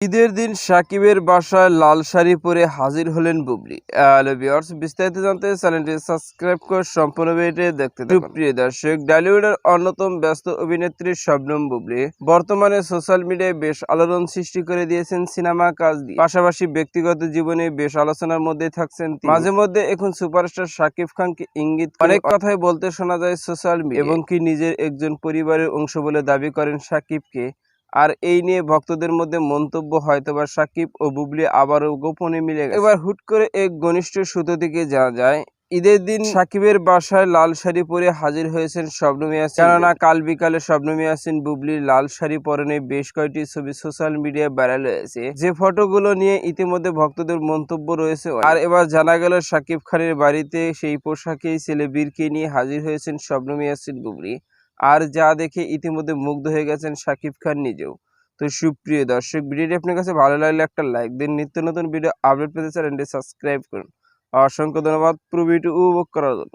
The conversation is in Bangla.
ঈদের দিন সাকিবের বাসায় লাল শাড়ি পরে হাজির হলেন বুবলি। বিস্তারিত জানতে চ্যানেলটি সাবস্ক্রাইব করে সম্পূর্ণ ভিডিও দেখতে প্রিয় দর্শক, ডালিউডের অন্যতম ব্যস্ত অভিনেত্রী শবনম বুবলি বর্তমানে সোশ্যাল মিডিয়ায় বেশ আলোড়ন সৃষ্টি করে দিয়েছেন সিনেমা কাজ দিয়ে। পাশাপাশি ব্যক্তিগত জীবনে বেশ আলোচনার মধ্যে থাকছেন মাঝে মধ্যে এখন সুপারস্টার সাকিব খানকে ইঙ্গিত অনেক কথাই বলতে শোনা যায় সোশ্যাল মিডিয়া এবং কি নিজের একজন পরিবারের অংশ বলে দাবি করেন শাকিবকে আর এই নিয়ে ভক্তদের মধ্যে মন্তব্য হয়তোবা সাকিব ও বুবলি আবারও গোপনে মিলে এবার হুট করে এক ঘনিষ্ঠ সূত্র থেকে জানা যায়। ঈদের দিন সাকিবের বাসায় লাল শাড়ি পরে হাজির হয়েছেন শবনম কেননা কাল বিকালে শবনম ইয়াসিন বুবলির লাল শাড়ি পরনে বেশ কয়েকটি ছবি সোশ্যাল মিডিয়ায় ভাইরাল হয়েছে। যে ফটোগুলো নিয়ে ইতিমধ্যে ভক্তদের মন্তব্য রয়েছে আর এবার জানা গেল সাকিব খানের বাড়িতে সেই পোশাকেই ছেলে বীরকে নিয়ে হাজির হয়েছেন শবনম ইয়াসিন বুবলি। আর যা দেখে ইতিমধ্যে মুগ্ধ হয়ে গেছেন শাকিব খান নিজেও। তো সুপ্রিয় দর্শক, ভিডিওটি আপনার কাছে ভালো লাগলে একটা লাইক দিন নিত্য নতুন ভিডিও আপলোড পেতে চ্যানেলটি সাবস্ক্রাইব করুন। অসংখ্য ধন্যবাদ, পুরো ভিডিও উপভোগ করার জন্য।